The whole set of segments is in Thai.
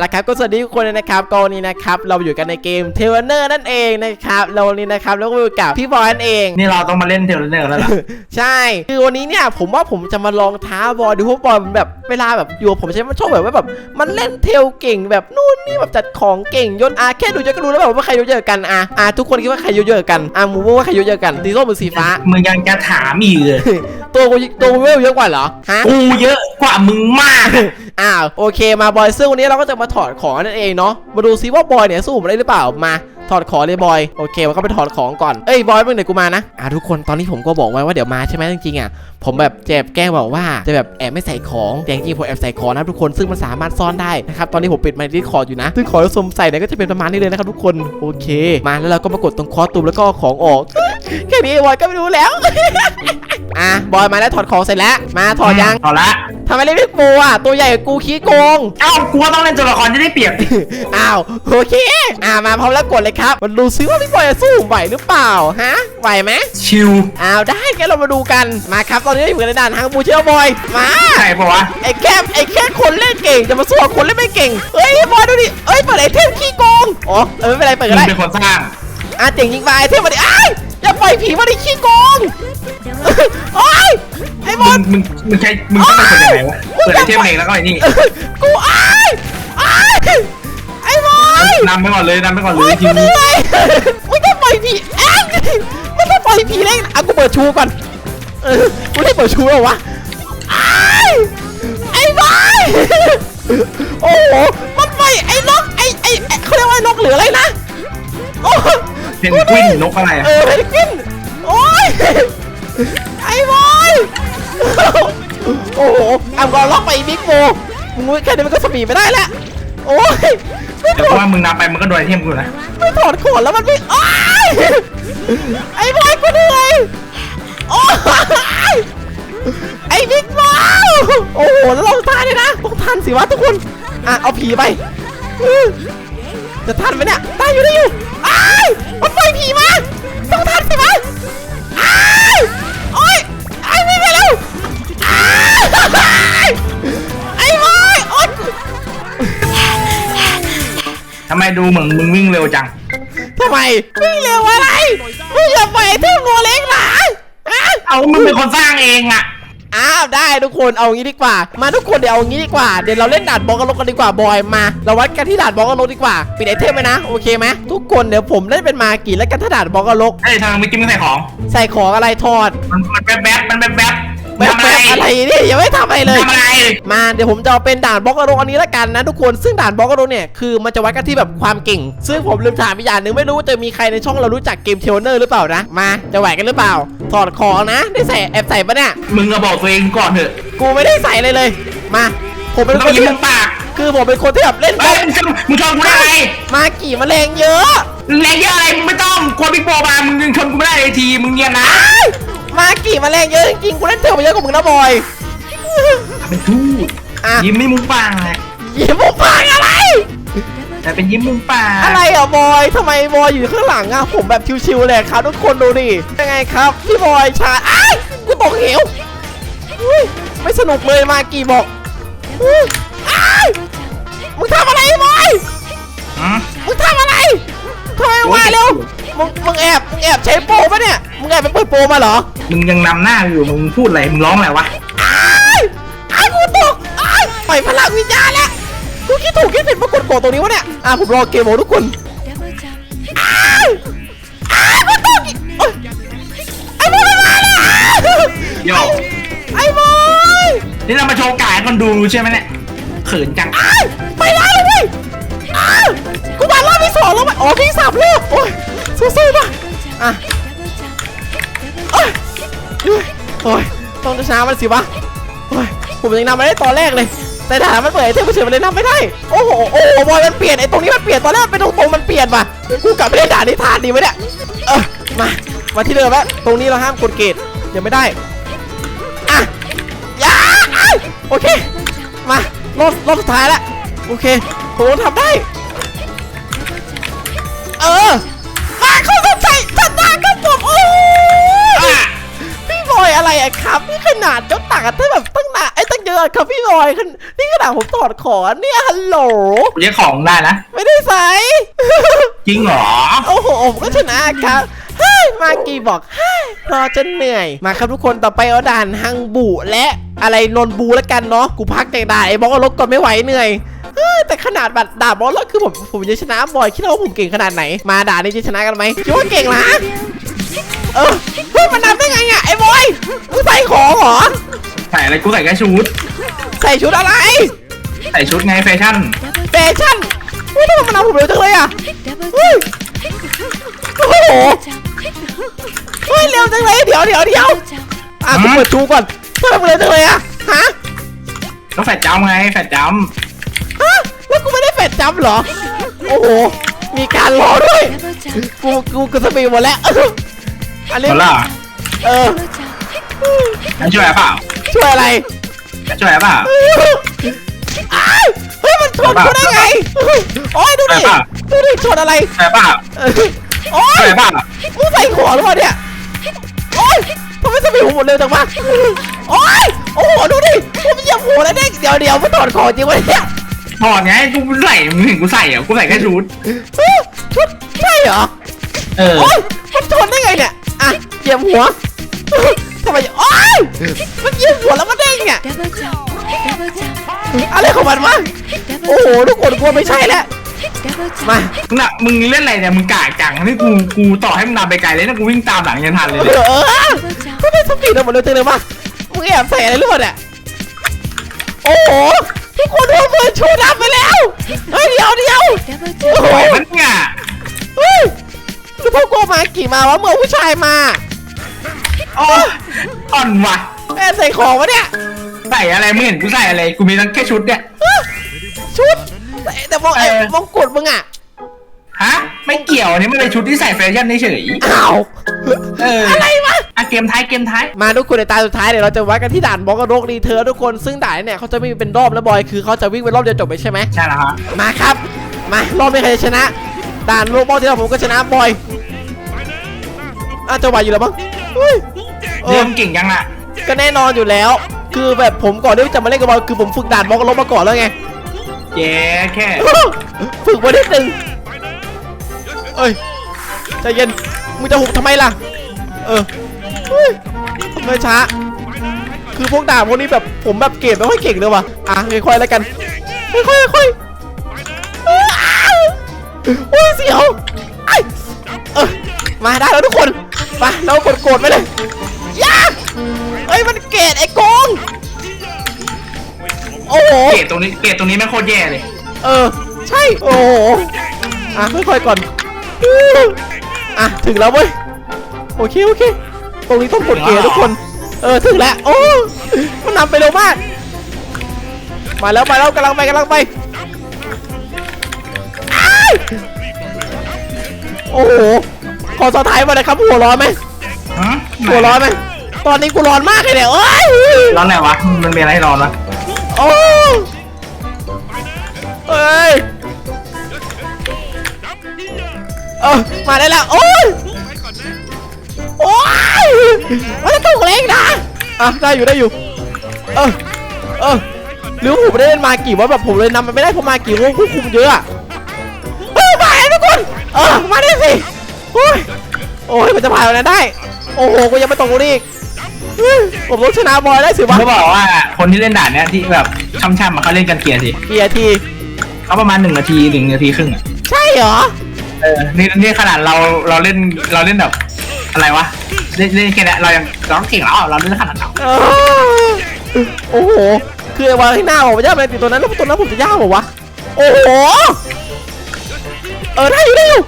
แล้วครับก็สวัสดีทุกคนเลยนะครับก็วันนี้นะครับเราอยู่กันในเกมเทเวเนอร์นั่นเองนะครับเราวันนี้นะครับแล้วก็อยู่กับพี่บอยนั่นเอง นี่เราต้องมาเล่นเทเลเนอร์แล้วล่ะ ใช่คือวันนี้เนี่ยผมว่าผมจะมาลองท้าบอยดูเพราะบอยมันแบบเวลาแบบอยู่กับผมใช่ไหมมันชอบแบบว่าแบบมันเล่นเทลเก่งแบบนู่นนี่แบบจัดของเก่งยนต์อาแค่ดูจะก็รู้แล้วแบบว่าใครอายุเยอะกันอะอะทุกคนคิดว่าใครอายุเยอะกันอะหมูว่าใครอายุเยอะกันสีส้มหรือสีฟ้ามึงยังจะถามอีกเลย ตัวกูตัวกูเวลเยอะกว่าเหรอฮะ กูเยอะกว่ามึงมาก อ้าวโอเคมาบอยซึ่งวันนี้เราก็จะมาถอดของนั่นเองเนาะมาดูซิว่าบอยเนี่ยสู้ผมได้หรือเปล่ามาถอดของเลยบอย โอเคมันก็ไปถอดของก่อนเอ้ยบอยเมื่อไหร่กูมานะอะทุกคนตอนนี้ผมก็บอกไว้ว่าเดี๋ยวมาใช่ไหมจริงๆอะผมแบบเจ็บแกล้งบอกว่าจะแบบแอบไม่ใส่ของแต่จริงๆผมแอบใส่ของนะทุกคนซึ่งมันสามารถซ่อนได้นะครับตอนนี้ผมปิดไมค์ดิสคอร์ดอยู่นะซึ่งของที่สวมใส่เนี่ยก็จะเป็นประมาณนี้เลยนะครับทุกคนโอเค มาแล้วเราก็มากดตรงคอตูมแล้วก็เอาของออก แค่นี้บอยก็ไม่รู้แล้ว อะบอยมาแล้วถอดของเสร็จแล้ว มาถอดยังถอดละทำไมเล่นพี่ปูอะตัวใหญ่กว่ากูขี้โกง เอ้ากูว่าต้องเล่นตัวละครจะได้เปรียบ อ้าวโอเค อ่ามาพร้อมแล้วกดเลยครับมาดูซิว่าพี่บอยจะสู้ผมไหวหรือเปล่าฮะไหวไหมชิวอ้าวได้งั้นเรามาดูกันมาครับตอนนี้อยู่ในด่านทางบูเชียบอยมาใช่ปะวะไอ้แค่ไอ้แค่คนเล่นเก่งจะมาสู้กับคนเล่นไม่เก่งเฮ้ยบอยดูดิเอ้ยเปิดไอเทมขี้โกงอ๋อเออไม่เป็นไรเปิดมึก็งได้เป็นคนสร้าง อะเจ๋งยิงไปไอเทมมาดิอ้ายอย่า ปล่อยผีมาดิขี้โกงโอ้ยไอ้บมึอลงมึงมึงใช้มึงต้องเป็นคนยังไงวะเปิดไอเทมเองแล้วก็ไอ้นี่กูอายอายไอ้บอยนำไปก่อนเลยนำไปก่อนเลโอ้ยยทีกูเหนี้นื่อยไม่ต้องปล่อยผีแองไม่ต้องปล่อยผีเล่นอะกูเปิดชูก่อนเออกูได้เปิดชูแล้ววะไอ้ายไอ้บอยโอ้โหมันปล่อยไอ้นกไอ้ไอ้ไอ้เขาเรียกว่าไอ้นกหรืออะไรนะโอ้ เพนกวินนกอะไรอะเออเพนกวินโอ้ยไอ้บอยโอ้โหอะก็ล็อกไปอีกบิ๊กโมมึงแค่นี้มันก็สปีดไม่ได้แล้วโอ้ยไม่แต่ถอดว่ามึงนำไปมันก็โดนไอเทมกูนะไม่ถอดขนแล้วมันไม่อ้ายไอ้บอยกูเหนื่อยโอ้ยไอ้บิ๊กบอลโอ้โหแล้วลองทานเลยนะต้องทันสิวะทุกคนอะเอาผีไปอื้อจะทันไหมเนี่ย ได้อยู่ได้อยู่อ้าย ไมดูเหมือนมึงวิ่งเร็วจัง ทำไมวิ่งเร็วอะไรมึงอย่าปล่อยไอ้เท่าตัวเล็กหรอฮะ เอามึงเป็นคนสร้างเองอะอ้าวได้ทุกคนเอางี้ดีกว่า มาทุกคนเดี๋ยวเอางี้ดีกว่าเดี๋ยวเราเล่นด่านบล็อกกันลกกันดีกว่าบอยมา เราวัดกันที่ด่านบล็อกกันลกดีกว่าปิดไอเทมไหมนะโอเคไหมทุกคนเดี๋ยวผมเล่นเป็นมากี่แล้วกันถ้าด่านบล็อกกันลกเอ้ยทางเมื่อกี้มึงใส่ของ ใส่ของอะไรทอด มันมันแป๊บแป๊บมันแป๊บแป๊บ แบบทำแบอะไรบอะไรนี่ยังไม่ทำอะไรเลย ทำอะไร มาเดี๋ยวผมจะเอาเป็นด่านบล็อกกระโดอันนี้ละกันนะทุกคนซึ่งด่านบล็อกกระโดเนี่ยคือมันจะวัดกันที่แบบความเก่ง ซึ่งผมลืมถามอีกอย่างหนึ่งไม่รู้ว่าจะมีใครในช่องเรารู้จักเกมเทรนเนอร์หรือเปล่านะมาจะไหวกันหรือเปล่า ถอดของนะ ได้ใส่แอบใส่ปะเนี่ยมึงก็บอกตัวเองก่อนเถอะกูไม่ได้ใส่เลยเลย มา ผมเป็นต้คองนยิ้มที่มุมปากคือผมเป็นคนที่แบบเล่นบเอ้อยลมึงชนมึงชนกูได้ไงมากี่แมลงเยอะ แรงเยอะอะไรมึงไม่ต้องกลัวบิ๊กโบมามึงยังชนกูไม่ได้เลยทีมึงเงียบนะ อ้ายมากี่แมลงเยอะจริงๆกูเล่นเทลมาเยอะกว่ามึงนะบอยเป็นทูดอะยิ้มไม่มุมปากยิ้มมุกพางอะไร แต่เป็นยิ้มมุมปากอะไรอะบอยทำไมบอยอยู่ข้างหลังอะผมแบบชิวๆเลยครับทุกคนดูดิยังไงครับพี่บอยชาอ้ายกูตกเหวอุ้ยไม่สนุกเลยมากี่บอกอุ้ยอ้ายมึงทำอะไรบอยอืมมึงทำอะไรทำไมมาเร็วมึงมึงแอบมึง แอบใช้โปรปะเนี่ย มึงแอบไปเปิดโปรมาเหรอมึงยังนำหน้าอยู่มึงพูดอะไรมึงร้องอะไรวะอ้ายอ้ายกูตกอ้ายปล่อยพลังวิญญาณแล้วกูคิดถูกคิดผิดมากดโกรธตรงนี้วะเนี่ย อะผมรอเกมโหมดทุกคนอ้ายอ้ายกูตกอีกโอ๊ยไอ้บอยมันมาแล้วโยไอ้บอยนี่เรามาโชว์กายให้คนดูใช่ไหมเนี่ยเขินจังอ้ายไปได้เลยเว้ยอ้ายกูมารอบที่สองแล้วมั้ยอ๋อพี่สามรอบโอ้ยสู้ๆป่ะ อะโอ้ยโอ้ยต้องจะช้ามันสิวะโอ้ยผมยังนำไม่ได้ตอนแรกเลย แต่ถามมันเปิดไอเทมเฉยมันเลยนำไม่ได้ โอ้โห โอ้โหบอยมันเปลี่ยนไอ้ตรงนี้มันเปลี่ยนตอนแรกเป็นตรงๆมันเปลี่ยนว่ะกูกลับไปได้ด่านนิทานดีไหมเนี่ย เออมา มาที่เดิมแล้วตรงนี้เราห้ามกดเกตยังไม่ได้ อะอย่าโอเค มารอบรอบสุดท้ายแล้ว โอเคผมทำได้ เออ อะพี่บอยอะไรอะครับ นี่ขนาดเจ้าต่างกันตั้งแบบตั้งนานไอ้ยตั้งเยอะครับพี่บอยคันนี่ขนาดผมถอดขอเนี่ยฮัลโหลกูจะของได้นะ ไม่ได้ใส่ จริงเหรอ โอ้โหผมก็ชนะครับเฮ้ยมากีบอกเฮ้ยรอจนเหนื่อย มาครับทุกคนต่อไปเอาด่านฮังบุและอะไรนนบูแล้วกันเนาะกูพักจากด่านไอ้บอกว่ารถก่อนไม่ไหวเหนื่อยเฮ้ยแต่ขนาดบัตรด่าบอลแล้วคือผมผมจะชนะบอยคิดว่าผมเก่งขนาดไหน มาด่านนี้จะชนะกันไหมคิดว่าเก่งนะ เออเฮ้ยมันนำได้ไงอะไอ้บอยมึงใส่ของเหรอใส่อะไรกูใส่แค่ชุด ใส่ชุดอะไรใส่ชุดไงแฟชั่น แฟชั่นเฮ้ยทำไมมันเอาผมเร็วจังเลยอะเฮ้ยโอ้โหเฮ้ยเร็วจังเลยเดี๋ยวเดี๋ยวเดี๋ยวอะกูเปิดชูก่อนทำไมมึงเร็วจังเลยอะฮะก็แฟดจ้ำไงแฟดจ้ฮะแล้วกูไม่ได้แฟดจำเหรอ โอ้โห มีการรอด้วย กู กูกูสปีดหมดแล้ว อันำนี้หมดละเออมันช่วยเปล่าช่วยอะไรช่วยเปล่าอ้าวเฮ้ย มันชนกูได้ไง โอ้ยดูดิไปป่ะดูดิชนอะไร ช่วยเปล่าเออโอ้ยช่วยเปล่ามึงใส่หัวหรือเปล่าเนี่ย โอ้ยทำไมสปีดผมหมดเร็วจังวะโอ้ย โอ้โห ดูดิผมเหยียบหัวแล้วเด็กเดี๋ยวเดี๋ยวมาถอดของจริงวะเนี่ยถอดไงกูใส่มึงเห็นกูใส่เหรอกูใส่แค่ชุดเฮ้ยชุดใช่เหรอ เออ โอ๊ยมันชนได้ไงเนี่ยอะ เหยียบหัวทำไมโอ๊ยมันเหยียบหัวแล้วมันเด้งเนี่ยอะไรของมันวะโอ้โหทุกคนกลัวไม่ใช่แล้วมามึงน่ะมึงเล่นอะไรเนี่ยมึงกากจังนี่กูกูต่อให้มึงนำไปไกลเลยนะกูวิ่งตามหลังยันทันเลยเอเนี่ยอเออทำไมสปีดเราหมดเลยจังเลยวะมึงแอบใส่อะไรหรือเปล่าเนี่ย โอ้โหทุกคนโดนมือชูดำไปแล้ว เฮ้ยเดี๋ยวเดี๋ยวโอ้โหไหวมันเนี่ยเฮ้ยหรือพวกกูมากี่มาวะเมื่อผู้ชายมา โอ้อ่อนว่ะแม่ใส่ของวะเนี่ยใส่อะไรมึงเห็นกูใส่อะไรกูมีทั้งแค่ชุดเนี่ยชุดแต่แต่มองไอ้เออมองกุฎมึงอะฮะไม่เกี่ยวอันนี้มันเป็นชุดที่ใส่แฟชั่นเฉยอ้าวเออออะไรวะอะเกมท้ายเกมท้ายมาทุกคนในตาสุดท้ายเดี๋ยวเราจะวัดกันที่ด่านบล็อกกระโดกรีเทิร์นทุกคนซึ่งด่านเนี่ยเขาจะไม่มีเป็นรอบแล้วบอยคือเขาจะวิ่งเป็นรอบเดียวจบไปใช่ไหมใช่แล้วฮะมาครับ มารอบนี้ใครจะชนะ ด่านโลบอลที่เราผมก็ชนะบอยอาจะไหวอยู่แล้วมั้ง เฮ้ยเอเรื่อองเก่งยังล่ะก็แน่นอนอยู่แล้ว คือแบบผมก่อนที่จะมาเล่นกับบอลคือผมฝึกด่านบล็อกกระโดกมาก่อนแล้วไง เจ๊แค่ฝึกมานิดนึงเอ้ยใจเย็น มึงจะหุบทำไมล่ะ เออเฮ้ยทำไมช้า คือพวกด่าพวกนี้แบบผมแบบเกรดไม่ค่อยเก่งเลยว่ะ อะค่อยๆแล้วกัน ค่อยๆค่อยๆอ้าวโอ้ยเสียวไอ้เออมาได้แล้วทุกคน มาเรากดโกรธไปเลยยาเอ้ยมันเกรดไอ้โกงโอ้โหเกรดตรงนี้เกรดตรงนี้แม่งโคตรแย่เลย เออ ใช่โอ้โหอะค่อยๆก่อนอู้อะถึงแล้วเว้ยโอเคโอเค ตรงนี้ต้องกดเกียร์ทุกคน เออถึงแล้วโอ้มันนำไปเร็วมาก มาแล้วมาแล้วกำลังไปกำลังไปอ้ายโอ้โห ขอสอท้ายมาเลยครับหัวร้อนไหมฮะหัวร้อนไหมตอนนี้กูร้อนมากเลยเนี่ยเอ้ยร้อนไหนวะ มันมีอะไรให้ร้อนวะโอ้เอ้ยเออมาได้แล้วโอ้ยโอ้ยมันจะตกเล็กนะอะได้อยู่ได้อยู่ เออเออหรือว่าผมไม่ได้เล่นมากี่ว่าแบบผมเลยนำมันไม่ได้เพราะมากี่ว่าควบคุมเยอะอะเออมาแล้วทุกคนเออมาได้สิโอ้ ยโอ้ยมันจะผ่านแล้วได้ โอ้โหกูยังไม่ตกลงนี่อีกเฮ้ยผมต้องชนะบอยได้สิวะเขาบอกว่าคนที่เล่นด่านเนี้ยที่แบบช่ำๆมาเขาเล่นกันเกียร์สิกี่นาที เขาประมาณหนึ่งนาทีหนึ่งนาทีครึ่งอะใช่เหรอ เออนี่นี่ขนาดเราเราเล่นเราเล่นแบบอะไรวะเล่นเล่นแค่เนี้ยเรายังเราก็เก่งแล้วเราเล่นขนาดนั้นเออโอ้โห คือไอ้วางข้างหน้าผมจะย่าไปติดตัวนั้นแล้วตัวนั้นผมจะย่าผมวะ โอ้โห เออได้อยู่ได้อยู่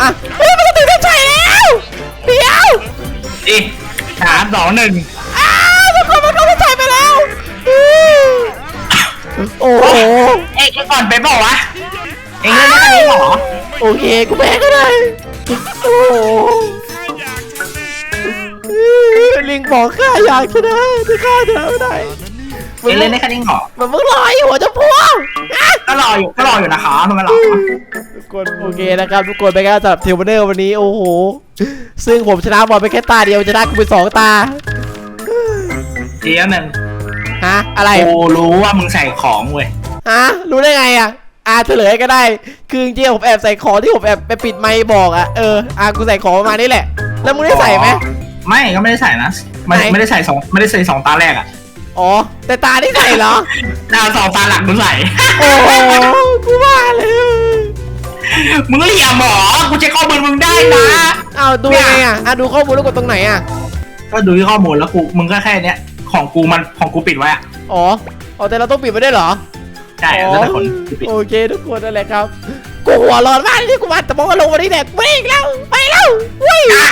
อะเฮ้ยมันจะถึงเส้นชัยแล้วเดี๋ยวดิสามสองหนึ่งอ้าวทุกคนมันเข้าเส้นชัยไปแล้วอืมโอ้โหเอ็กก่อนไปบอกวะเอ็งเล่นได้แค่นี้เหรอโอเคกูแพ้ก็ได้โอ้โหลิงบอกข้าอยากชนะที่ข้าชนะไม่ได้เอ็งเล่นได้แค่นี้เหรอมันมึงลอยอยู่หัวจะพวงอะ ก็รออยู่ก็รออยู่นะคะทำไมหรอทุกคนโอเคนะครับทุกคนไปกันสำหรับเทลเนอร์วันนี้โอ้โห ซึ่งผมชนะบอลไปแค่ตาเดียวชนะกูไปสองตาทีละหนึ่งฮะ อะไร กูรู้ว่ามึงใส่ของเว้ยฮะ รู้ได้ไงอะอ่าเฉลยก็ได้ คือจริงๆผมแอบใส่ของที่ผมแอบไปปิดไมค์บอกอะ เอออ่ากูใส่ของประมาณนี้แหละ แล้วมึงได้ใส่ไหม ไม่ก็ไม่ได้ใส่นะ ไม่ไหน ไม่ได้ใส่สองไม่ได้ใส่สองตาแรกอะ อ๋อ แต่ตาที่ใส่เหรอ ดาวสองตาหลังกูใส่ โอ้โหกูว่าเลยมึงเหลี่ยมเหรอ กูจะข้อมูลมึงได้นะ เอาดูยังไงอะอะดูข้อมูลแล้วกดตรงไหนอะ ก็ดูที่ข้อมูลแล้วกู มึงก็แค่เนี้ย ของกูมันของกูปิดไว้อะอ๋อ อ๋อแต่เราต้องปิดไว้ด้วยเหรอ ใช่แล้วแต่คนกูปิด โอเคทุกคนนั่นแหละครับ กูหัวร้อนมากที่กูมาแต่บอกว่าลงวันนี้แดกวิ่งแล้ว ไปแล้ววิ่งอะ